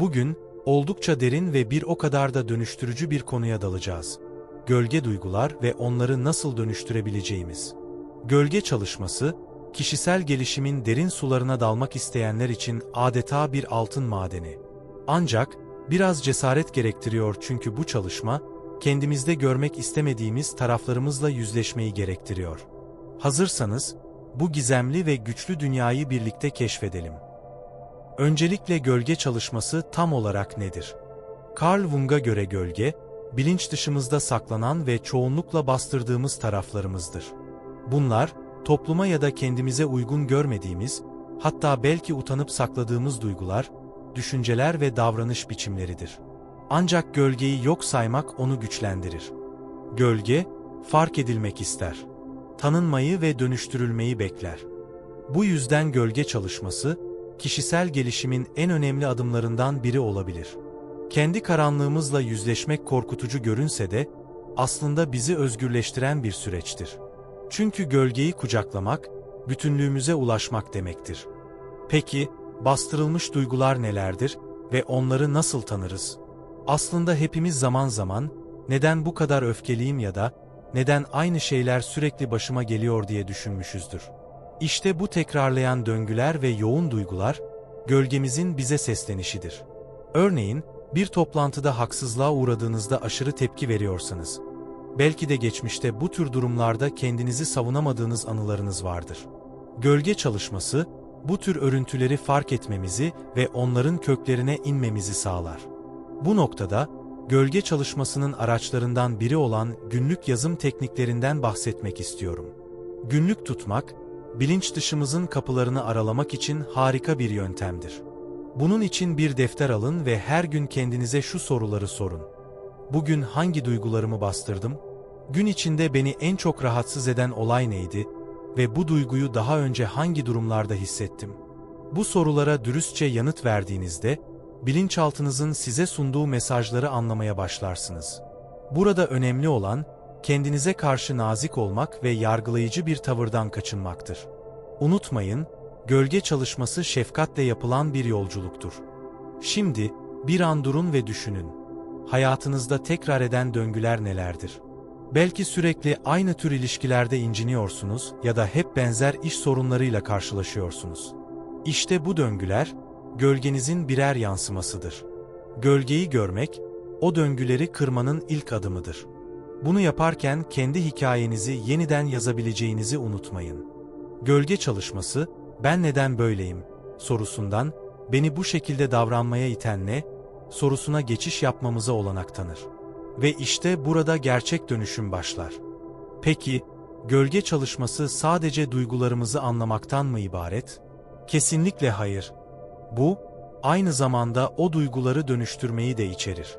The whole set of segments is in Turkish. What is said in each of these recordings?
Bugün, oldukça derin ve bir o kadar da dönüştürücü bir konuya dalacağız. Gölge duygular ve onları nasıl dönüştürebileceğimiz. Gölge çalışması, kişisel gelişimin derin sularına dalmak isteyenler için adeta bir altın madeni. Ancak, biraz cesaret gerektiriyor çünkü bu çalışma, kendimizde görmek istemediğimiz taraflarımızla yüzleşmeyi gerektiriyor. Hazırsanız, bu gizemli ve güçlü dünyayı birlikte keşfedelim. Öncelikle gölge çalışması tam olarak nedir? Carl Jung'a göre gölge, bilinç dışımızda saklanan ve çoğunlukla bastırdığımız taraflarımızdır. Bunlar, topluma ya da kendimize uygun görmediğimiz, hatta belki utanıp sakladığımız duygular, düşünceler ve davranış biçimleridir. Ancak gölgeyi yok saymak onu güçlendirir. Gölge, fark edilmek ister. Tanınmayı ve dönüştürülmeyi bekler. Bu yüzden gölge çalışması, kişisel gelişimin en önemli adımlarından biri olabilir. Kendi karanlığımızla yüzleşmek korkutucu görünse de, aslında bizi özgürleştiren bir süreçtir. Çünkü gölgeyi kucaklamak, bütünlüğümüze ulaşmak demektir. Peki, bastırılmış duygular nelerdir ve onları nasıl tanırız? Aslında hepimiz zaman zaman, neden bu kadar öfkeliyim ya da, neden aynı şeyler sürekli başıma geliyor diye düşünmüşüzdür. İşte bu tekrarlayan döngüler ve yoğun duygular, gölgemizin bize seslenişidir. Örneğin, bir toplantıda haksızlığa uğradığınızda aşırı tepki veriyorsanız, belki de geçmişte bu tür durumlarda kendinizi savunamadığınız anılarınız vardır. Gölge çalışması, bu tür örüntüleri fark etmemizi ve onların köklerine inmemizi sağlar. Bu noktada, gölge çalışmasının araçlarından biri olan günlük yazım tekniklerinden bahsetmek istiyorum. Günlük tutmak, bilinç dışımızın kapılarını aralamak için harika bir yöntemdir. Bunun için bir defter alın ve her gün kendinize şu soruları sorun. Bugün hangi duygularımı bastırdım? Gün içinde beni en çok rahatsız eden olay neydi ve bu duyguyu daha önce hangi durumlarda hissettim? Bu sorulara dürüstçe yanıt verdiğinizde, bilinçaltınızın size sunduğu mesajları anlamaya başlarsınız. Burada önemli olan, kendinize karşı nazik olmak ve yargılayıcı bir tavırdan kaçınmaktır. Unutmayın, gölge çalışması şefkatle yapılan bir yolculuktur. Şimdi, bir an durun ve düşünün. Hayatınızda tekrar eden döngüler nelerdir? Belki sürekli aynı tür ilişkilerde inciniyorsunuz ya da hep benzer iş sorunlarıyla karşılaşıyorsunuz. İşte bu döngüler, gölgenizin birer yansımasıdır. Gölgeyi görmek, o döngüleri kırmanın ilk adımıdır. Bunu yaparken kendi hikayenizi yeniden yazabileceğinizi unutmayın. Gölge çalışması, ben neden böyleyim sorusundan, beni bu şekilde davranmaya iten ne, sorusuna geçiş yapmamıza olanak tanır. Ve işte burada gerçek dönüşüm başlar. Peki, gölge çalışması sadece duygularımızı anlamaktan mı ibaret? Kesinlikle hayır. Bu, aynı zamanda o duyguları dönüştürmeyi de içerir.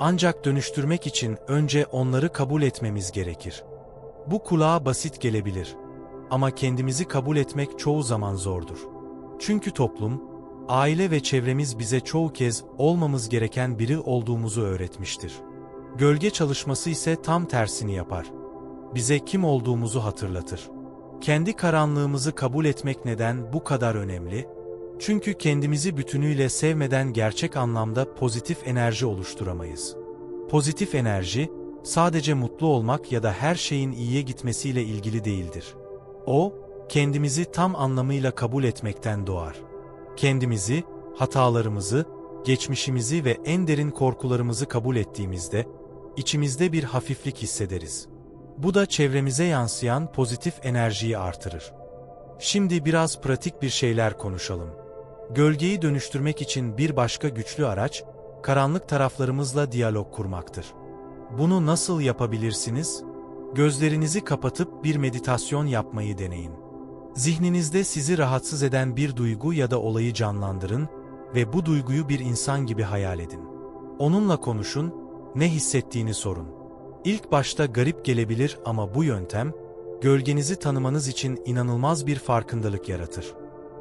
Ancak dönüştürmek için önce onları kabul etmemiz gerekir. Bu kulağa basit gelebilir. Ama kendimizi kabul etmek çoğu zaman zordur. Çünkü toplum, aile ve çevremiz bize çoğu kez olmamız gereken biri olduğumuzu öğretmiştir. Gölge çalışması ise tam tersini yapar. Bize kim olduğumuzu hatırlatır. Kendi karanlığımızı kabul etmek neden bu kadar önemli? Çünkü kendimizi bütünüyle sevmeden gerçek anlamda pozitif enerji oluşturamayız. Pozitif enerji, sadece mutlu olmak ya da her şeyin iyiye gitmesiyle ilgili değildir. O, kendimizi tam anlamıyla kabul etmekten doğar. Kendimizi, hatalarımızı, geçmişimizi ve en derin korkularımızı kabul ettiğimizde, içimizde bir hafiflik hissederiz. Bu da çevremize yansıyan pozitif enerjiyi artırır. Şimdi biraz pratik bir şeyler konuşalım. Gölgeyi dönüştürmek için bir başka güçlü araç, karanlık taraflarımızla diyalog kurmaktır. Bunu nasıl yapabilirsiniz? Gözlerinizi kapatıp bir meditasyon yapmayı deneyin. Zihninizde sizi rahatsız eden bir duygu ya da olayı canlandırın ve bu duyguyu bir insan gibi hayal edin. Onunla konuşun, ne hissettiğini sorun. İlk başta garip gelebilir ama bu yöntem, gölgenizi tanımanız için inanılmaz bir farkındalık yaratır.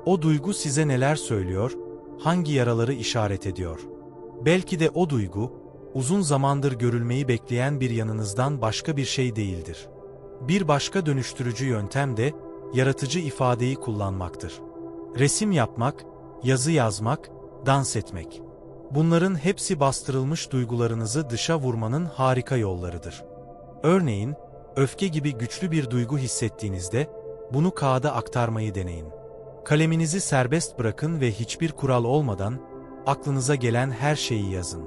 O duygu size neler söylüyor, hangi yaraları işaret ediyor? Belki de o duygu, uzun zamandır görülmeyi bekleyen bir yanınızdan başka bir şey değildir. Bir başka dönüştürücü yöntem de, yaratıcı ifadeyi kullanmaktır. Resim yapmak, yazı yazmak, dans etmek. Bunların hepsi bastırılmış duygularınızı dışa vurmanın harika yollarıdır. Örneğin, öfke gibi güçlü bir duygu hissettiğinizde, bunu kağıda aktarmayı deneyin. Kaleminizi serbest bırakın ve hiçbir kural olmadan, aklınıza gelen her şeyi yazın.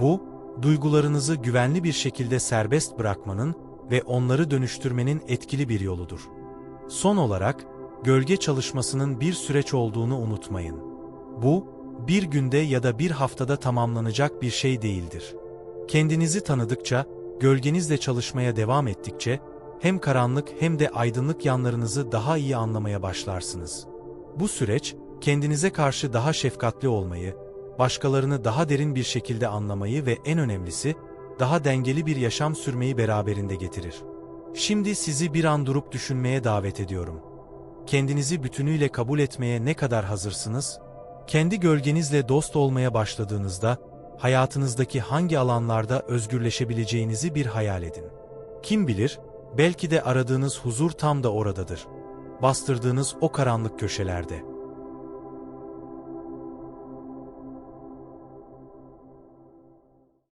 Bu, duygularınızı güvenli bir şekilde serbest bırakmanın ve onları dönüştürmenin etkili bir yoludur. Son olarak, gölge çalışmasının bir süreç olduğunu unutmayın. Bu, bir günde ya da bir haftada tamamlanacak bir şey değildir. Kendinizi tanıdıkça, gölgenizle çalışmaya devam ettikçe, hem karanlık hem de aydınlık yanlarınızı daha iyi anlamaya başlarsınız. Bu süreç, kendinize karşı daha şefkatli olmayı, başkalarını daha derin bir şekilde anlamayı ve en önemlisi, daha dengeli bir yaşam sürmeyi beraberinde getirir. Şimdi sizi bir an durup düşünmeye davet ediyorum. Kendinizi bütünüyle kabul etmeye ne kadar hazırsınız? Kendi gölgenizle dost olmaya başladığınızda, hayatınızdaki hangi alanlarda özgürleşebileceğinizi bir hayal edin. Kim bilir, belki de aradığınız huzur tam da oradadır. Bastırdığınız o karanlık köşelerde.